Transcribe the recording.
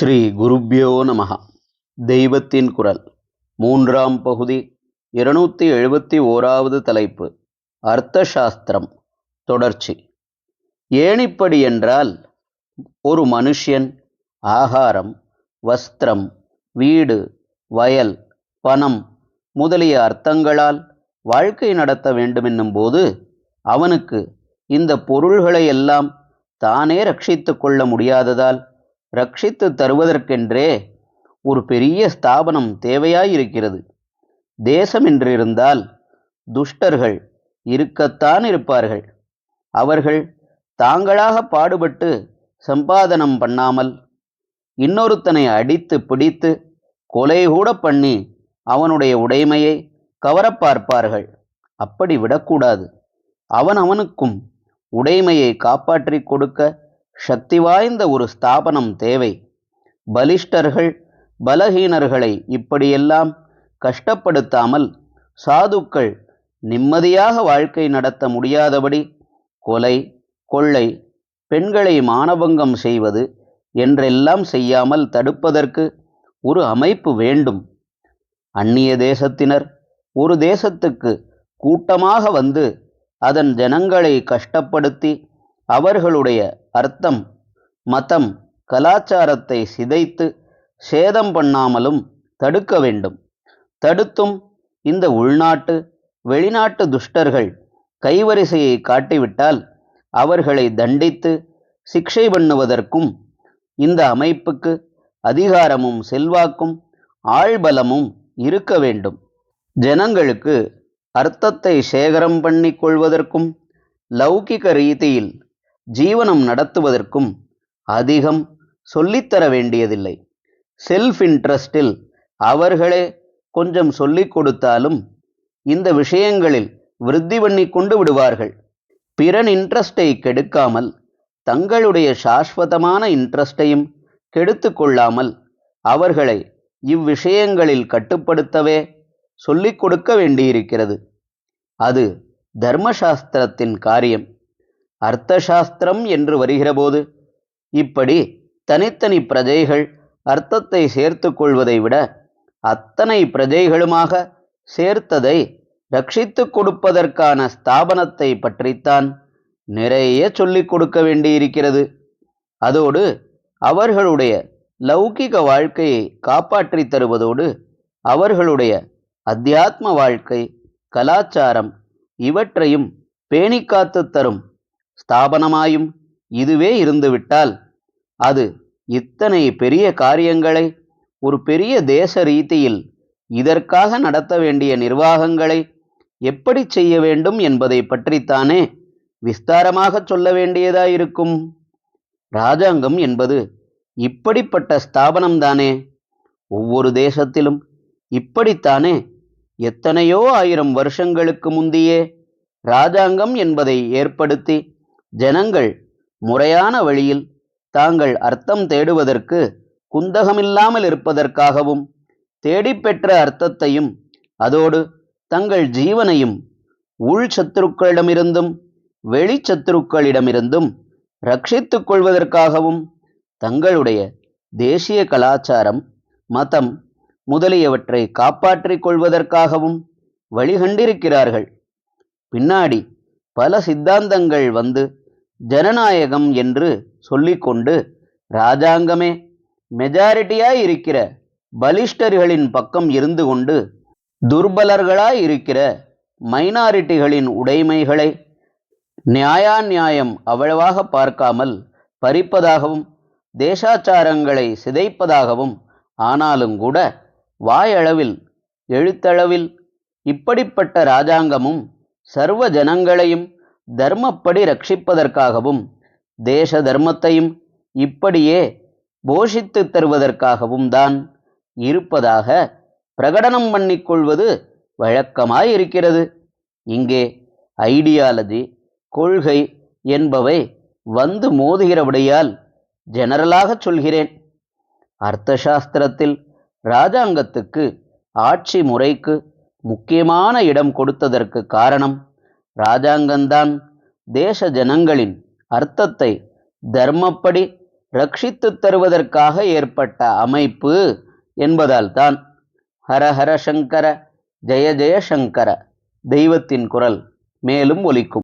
ஸ்ரீ குருப்யோ நமஹ தெய்வத்தின் குரல். மூன்றாம் பகுதி இருநூத்தி எழுபத்தி ஓராவது தலைப்பு அர்த்த சாஸ்திரம் தொடர்ச்சி ஏனிப்படி என்றால் ஒரு மனுஷியன் ஆகாரம் வஸ்திரம் வீடு வயல் பணம் முதலிய அர்த்தங்களால் வாழ்க்கை நடத்த வேண்டுமென்னும் போது அவனுக்கு இந்த பொருள்களை எல்லாம் தானே ரட்சித்து கொள்ள முடியாததால் ரட்சித்து தருவதற்கென்றே ஒரு பெரிய ஸ்தாபனம் தேவையாயிருக்கிறது. தேசம் என்றிருந்தால் துஷ்டர்கள் இருக்கத்தான் இருப்பார்கள். அவர்கள் தாங்களாக பாடுபட்டு சம்பாதனம் பண்ணாமல் இன்னொருத்தனை அடித்து பிடித்து கொலை கூட பண்ணி அவனுடைய உடைமையை கவரப் பார்ப்பார்கள். அப்படி விடக்கூடாது. அவன் அவனுக்கும் உடைமையை காப்பாற்றிக் கொடுக்க சக்தி வாய்ந்த ஒரு ஸ்தாபனம் தேவை. பலிஷ்டர்கள் பலஹீனர்களை இப்படியெல்லாம் கஷ்டப்படுத்தாமல் சாதுக்கள் நிம்மதியாக வாழ்க்கை நடத்த முடியாதபடி கொலை கொள்ளை பெண்களை மானபங்கம் செய்வது என்றெல்லாம் செய்யாமல் தடுப்பதற்கு ஒரு அமைப்பு வேண்டும். அந்நிய தேசத்தினர் ஒரு தேசத்துக்கு கூட்டமாக வந்து அதன் ஜனங்களை கஷ்டப்படுத்தி அவர்களுடைய அர்த்தம். மதம் கலாச்சாரத்தை சிதைத்து சேதம் பண்ணாமலும் தடுக்க வேண்டும். தடுத்தும் இந்த உள்நாட்டு வெளிநாட்டு துஷ்டர்கள் கைவரிசையை காட்டிவிட்டால் அவர்களை தண்டித்து சிக்ஷை பண்ணுவதற்கும் இந்த அமைப்புக்கு அதிகாரமும் செல்வாக்கும் ஆழ்பலமும் இருக்க வேண்டும். ஜனங்களுக்கு அர்த்தத்தை சேகரம் பண்ணி கொள்வதற்கும் லௌகிக ரீதியில் ஜீவனம் நடத்துவதற்கும் அதிகம் சொல்லித்தர வேண்டியதில்லை. செல்ஃப் இன்ட்ரஸ்டில் அவர்களே கொஞ்சம் சொல்லிக் கொடுத்தாலும் இந்த விஷயங்களில் விருத்தி பண்ணி கொண்டு விடுவார்கள். பிறன் இன்ட்ரஸ்டை கெடுக்காமல் தங்களுடைய சாஸ்வதமான இன்ட்ரஸ்டையும் கெடுத்து கொள்ளாமல் அவர்களை இவ்விஷயங்களில் கட்டுப்படுத்தவே சொல்லிக் கொடுக்க வேண்டியிருக்கிறது. அது தர்மசாஸ்திரத்தின் காரியம். அர்த்தசாஸ்திரம் என்று வருகிறபோது இப்படி தனித்தனி பிரஜைகள் அர்த்தத்தை சேர்த்து கொள்வதை விட அத்தனை பிரஜைகளுமாக சேர்த்ததை ரட்சித்து கொடுப்பதற்கான ஸ்தாபனத்தை பற்றித்தான் நிறைய சொல்லிக் கொடுக்க வேண்டியிருக்கிறது. அதோடு அவர்களுடைய லௌகிக வாழ்க்கையை காப்பாற்றி தருவதோடு அவர்களுடைய அத்தியாத்ம வாழ்க்கை கலாச்சாரம் இவற்றையும் பேணிக்காத்து தரும் ஸ்தாபனமாயும் இதுவே இருந்துவிட்டால் அது இத்தனை பெரிய காரியங்களை ஒரு பெரிய தேச ரீதியில் இதற்காக நடத்த வேண்டிய நிர்வாகங்களை எப்படி செய்ய வேண்டும் என்பதை பற்றித்தானே விஸ்தாரமாக சொல்ல வேண்டியதாயிருக்கும். ராஜாங்கம் என்பது இப்படிப்பட்ட ஸ்தாபனம்தானே? ஒவ்வொரு தேசத்திலும் இப்படித்தானே? எத்தனையோ ஆயிரம் வருஷங்களுக்கு முந்தியே ராஜாங்கம் என்பதை ஏற்படுத்தி ஜனங்கள் முறையான வழியில் தாங்கள் அர்த்தம் தேடுவதற்கு குந்தகமில்லாமல் இருப்பதற்காகவும் தேடிப்பெற்ற அர்த்தத்தையும் அதோடு தங்கள் ஜீவனையும் உள் சத்துருக்களிடமிருந்தும் வெளிச்சத்துருக்களிடமிருந்தும் ரட்சித்துக் கொள்வதற்காகவும் தங்களுடைய தேசிய கலாச்சாரம் மதம் முதலியவற்றை காப்பாற்றிக் கொள்வதற்காகவும் வழிகண்டிருக்கிறார்கள். பின்னாடி பல சித்தாந்தங்கள் வந்து ஜனநாயகம் என்று சொல்லிக்கொண்டு ராஜாங்கமே மெஜாரிட்டியாய் இருக்கிற பலிஷ்டர்களின் பக்கம் இருந்து கொண்டு துர்பலர்களாய் இருக்கிற மைனாரிட்டிகளின் உடைமைகளை நியாயாநியாயம் அவ்வளவாக பார்க்காமல் பறிப்பதாகவும் தேசாச்சாரங்களை சிதைப்பதாகவும் ஆனாலும் கூட வாயளவில் எழுத்தளவில் இப்படிப்பட்ட ராஜாங்கமும் சர்வ ஜனங்களையும் தர்மப்படி ரட்சிப்பதற்காகவும் தேச தர்மத்தையும் இப்படியே போஷித்து தருவதற்காகவும் தான் இருப்பதாக பிரகடனம் பண்ணிக்கொள்வது வழக்கமாயிருக்கிறது. இங்கே ஐடியாலஜி கொள்கை என்பவை வந்து மோதுகிறபடியால் ஜெனரலாக சொல்கிறேன். அர்த்தசாஸ்திரத்தில் ராஜாங்கத்துக்கு ஆட்சி முறைக்கு முக்கியமான இடம் கொடுத்ததற்கு காரணம் ராஜாங்கந்தான் தேச ஜனங்களின் அர்த்தத்தை தர்மப்படி ரட்சித்து தருவதற்காக ஏற்பட்ட அமைப்பு என்பதால்தான் ஹரஹர சங்கர ஜெய ஜெய சங்கர தெய்வத்தின் குரல் மேலும் ஒலிக்கும்.